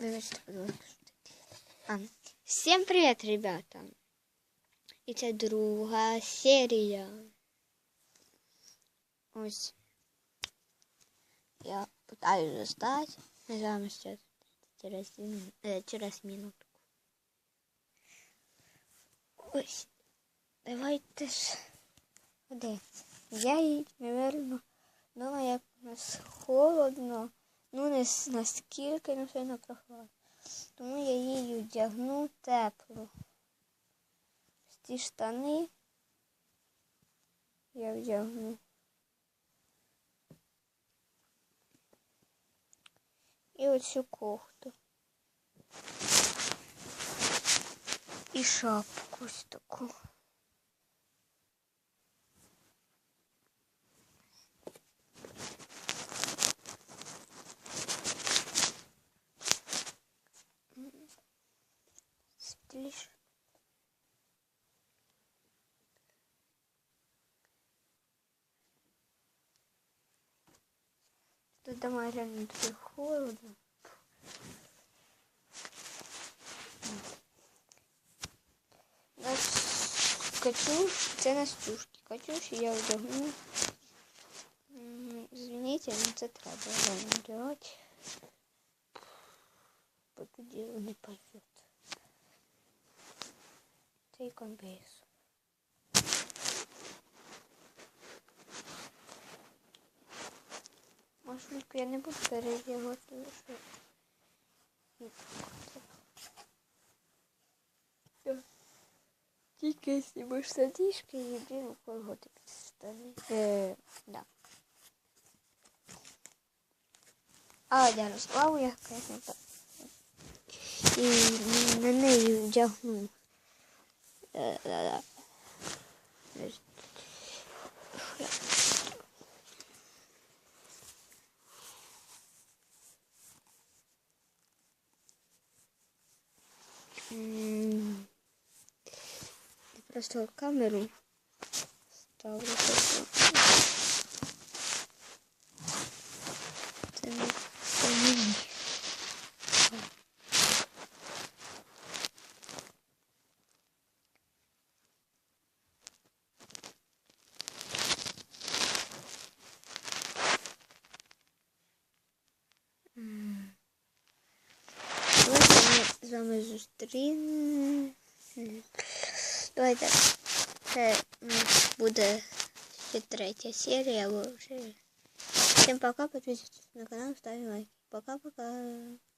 Вибачте, будь ласка. А, всім привіт, ребята. І це друга серія. Ось. Я пытаюсь застать. Мы с вами сейчас через, мин- э, через минутку. Ось. Давайте ж. Подивіться. Я їй, напевно, ну як у нас холодно. Ну, не наскільки не сильно прохладно. Тому я їй одягну теплу. Ці штани я вдягну. І оцю кофту. І шапку ось таку. Світліше. Тут дома реально дуже холодно. Нас Катюш, це Настюшки. Катюші я одягну. М, Извините, але це треба реально одягати. Бо тоді не пойдет. Цей комбез. Машульку я не буду переодягати, тому що. Тільки знімеш садішки і у колготи під штани. Е, да. А Ярославу я, звісно, так. І на неї вдягну. Е, да, да. М, Я просто камеру ставлю. просто. Це не це мені. М. Ось ми з вами зустрінемо. Давайте. Це буде ще третя серія. Всім пока, підписуйтесь на канал, ставим лайки. Пока-пока.